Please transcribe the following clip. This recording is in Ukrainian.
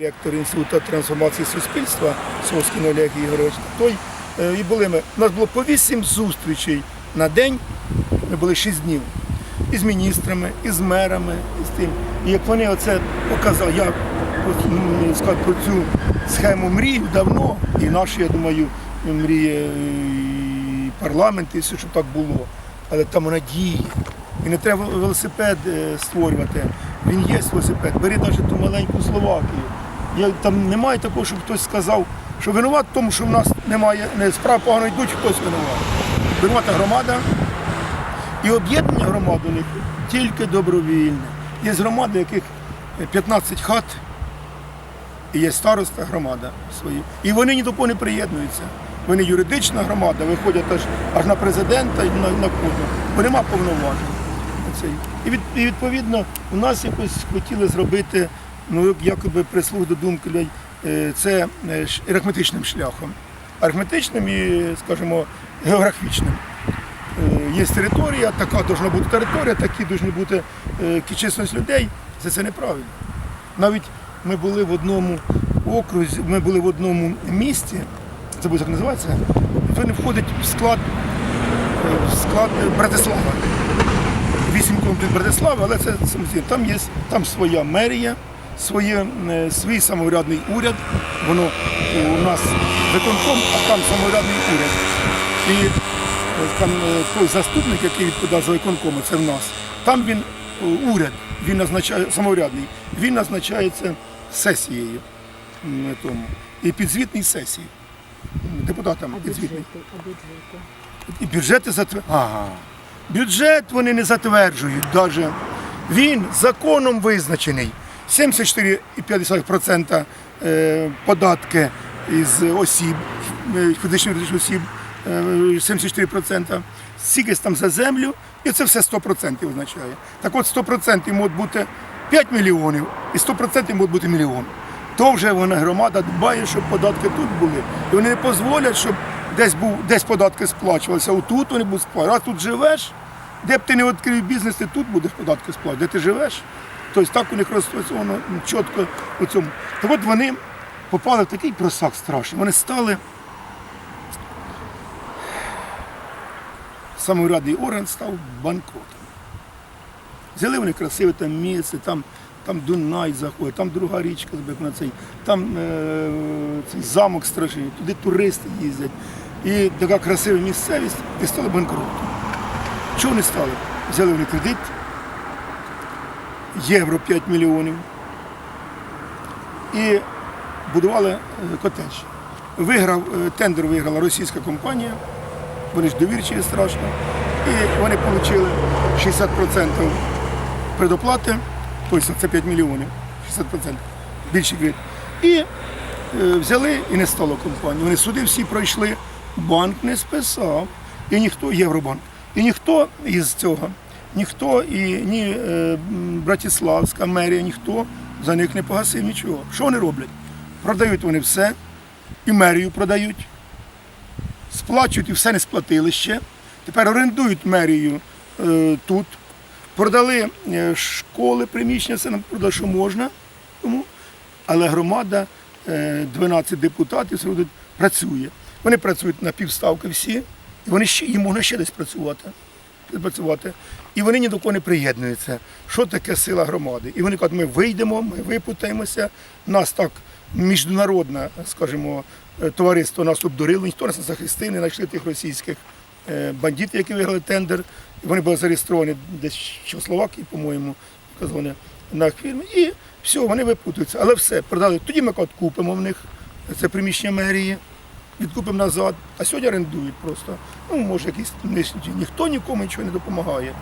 Директор Інституту трансформації суспільства Соскін Олег Ігорович. Той е, і були ми. У нас було по вісім зустрічей на день. Ми були шість днів. І з міністрами, і з мерами, і з тим. І як вони оце показали, я ну, про цю схему мрію давно, і наші, я думаю, мріє і парламент, і все, щоб так було. Але там вона діє. І не треба велосипед е, створювати. Він є велосипед. Бери навіть ту маленьку Словакію. Я, там немає такого, щоб хтось сказав, що винуват в тому, що в нас немає не справ погано йдуть, хтось винуват. Винувата громада. І об'єднання громад у них тільки добровільне. Є громади, яких 15 хат, і є староста громада свої. І вони ні до кого не приєднуються. Вони юридична громада, виходять аж, аж на президента і на, на кожного, бо нема повноважень. І відповідно у нас якось хотіли зробити, ну як- якоби прислуг до думки людей, е, це е, арифметичним шляхом. Арифметичним і, скажімо, географічним. Е, Є територія, така повинна бути територія, такі повинні бути численність людей. Це, це неправильно. Навіть ми були в одному окрузі, ми були в одному місті, це буде як називається, це не входить в склад, в склад Братислава. Вісім кілометрів Братислави, але це. Там є там своя мерія, своє, е, свій самоврядний уряд. Воно у нас виконком, а там самоврядний уряд. І е, там е, той заступник, який відповідає за виконкоми, це в нас. Там він уряд, він назначає самоврядний, він назначається сесією тому. І підзвітний сесії. Депутатам А підзвітний. бюджети, а бюджети. І бюджети затверджують. Ага. Бюджет вони не затверджують даже. Він законом визначений. 74,5% е, податки із осіб, е, фізичних осіб, е, 74%. Стільки там за землю, і це все 100% означає. Так от 100% можуть бути 5 мільйонів, і 100% можуть бути мільйон. То вже вона громада дбає, щоб податки тут були. І вони не дозволять, щоб десь був, десь податки сплачувалися, отут вони будуть сплачувати. Раз тут живеш, де б ти не відкрив бізнес, ти тут будеш податки сплачувати, де ти живеш. Тобто так у них розпрацьовано чітко у цьому. Так от вони попали в такий просак страшний. Вони стали. Самоврядний орган став банкротом. Взяли вони красиве там місце, там, там Дунай заходить, там друга річка, цей, там е, цей замок страшний, туди туристи їздять. І така красива місцевість, і стали банкротом. Чого вони стали? Взяли вони кредит, євро 5 мільйонів і будували е, котедж. Виграв, е, тендер виграла російська компанія, вони ж довірчі страшно. І вони отримали 60% предоплати, тобто це 5 мільйонів, 60%, більший кредит. І е, взяли і не стало компанії. Вони суди всі пройшли, банк не списав, і ніхто, Євробанк, і ніхто із цього, ніхто і ні е, м, Братиславська мерія, ніхто за них не погасив нічого. Що вони роблять? Продають вони все, і мерію продають, сплачують і все не сплатили ще. Тепер орендують мерію е, тут. Продали е, школи, приміщення, все нам продали, що можна. Тому. Але громада, е, 12 депутатів все працює. Вони працюють на півставки всі, і вони ще, їм можна ще десь працювати. Працювати. І вони ні до кого не приєднуються. Що таке сила громади? І вони кажуть, ми вийдемо, ми випутаємося, нас так міжнародне, скажімо, е, товариство нас обдурило, ніхто нас не захистив, не знайшли тих російських е, бандитів, які виграли тендер. Вони були зареєстровані десь в Чехословакії, по-моєму, казали, на фірмі. І все, вони випутуються. Але все, продали. Тоді ми купимо в них це приміщення мерії, відкупимо назад, а сьогодні орендують просто. Ну, може, якісь. Ніхто нікому нічого не допомагає.